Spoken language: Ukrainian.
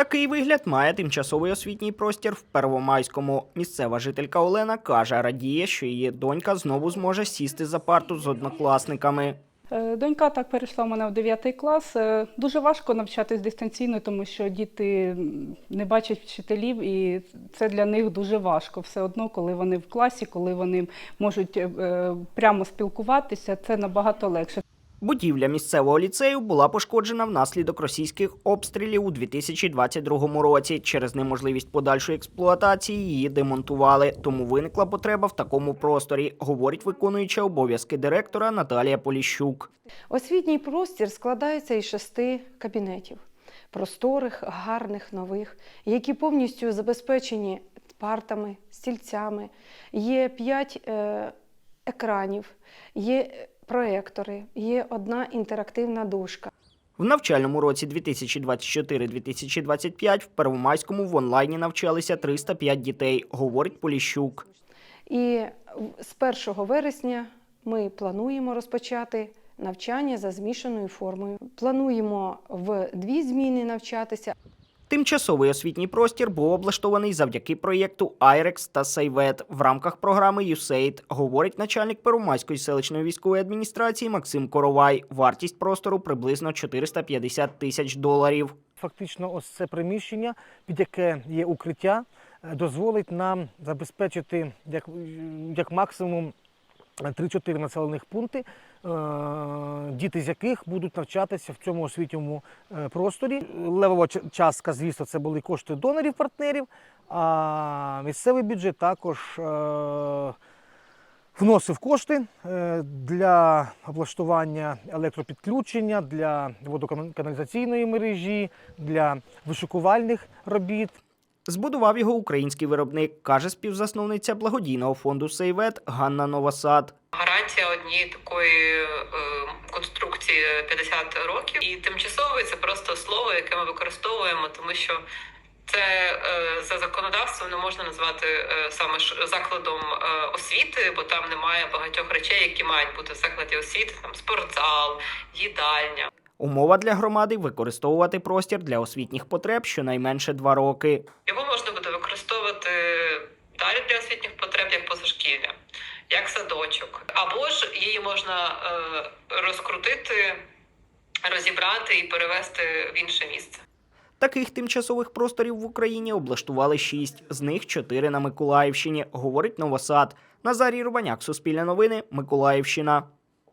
Такий вигляд має тимчасовий освітній простір в Первомайському. Місцева жителька Олена каже, радіє, що її донька знову зможе сісти за парту з однокласниками. Е, Донька так перейшла в мене в 9 клас. Е, Дуже важко навчатись дистанційно, тому що діти не бачать вчителів, і це для них дуже важко. Все одно, коли вони в класі, коли вони можуть е, прямо спілкуватися, це набагато легше. Будівля місцевого ліцею була пошкоджена внаслідок російських обстрілів у 2022 році. Через неможливість подальшої експлуатації її демонтували. Тому виникла потреба в такому просторі, говорить виконуюча обов'язки директора Наталія Поліщук. Освітній простір складається із шести кабінетів просторих, гарних, нових, які повністю забезпечені партами, стільцями. Є п'ять е, екранів, є проектори, є одна інтерактивна дошка. В навчальному році 2024-2025 в Первомайському в онлайні навчалися 305 дітей, говорить Поліщук. І з 1 вересня ми плануємо розпочати навчання за змішаною формою. Плануємо в дві зміни навчатися, Тимчасовий освітній простір був облаштований завдяки проєкту IREX та Сейвет в рамках програми USAID, говорить начальник Первомайської селищної військової адміністрації Максим Коровай. Вартість простору приблизно 450 тисяч доларів. Фактично, ось це приміщення, під яке є укриття, е, дозволить нам забезпечити як, як максимум 3-4 населених пункти, е, діти з яких будуть навчатися в цьому освітньому е, просторі. Левова частка, звісно, це були кошти донорів-партнерів, а місцевий бюджет також е, вносив кошти для облаштування електропідключення, для водоканалізаційної мережі, для вишукувальних робіт. Збудував його український виробник, каже співзасновниця благодійного фонду Сейвет Ганна Новосад. Гарантія однієї такої е, конструкції 50 років, і тимчасовий це просто слово, яке ми використовуємо, тому що це е, за законодавством не можна назвати е, саме ж закладом освіти, бо там немає багатьох речей, які мають бути в закладі освіти, там спортзал, їдальня. Умова для громади використовувати простір для освітніх потреб щонайменше два роки. Його можна буде використовувати далі для освітніх потреб як позашкілля, як садочок. Або ж її можна е, розкрутити, розібрати і перевести в інше місце. Таких тимчасових просторів в Україні облаштували шість, з них чотири на Миколаївщині, говорить Новосад. Назарій Рубаняк, Суспільне новини, Миколаївщина.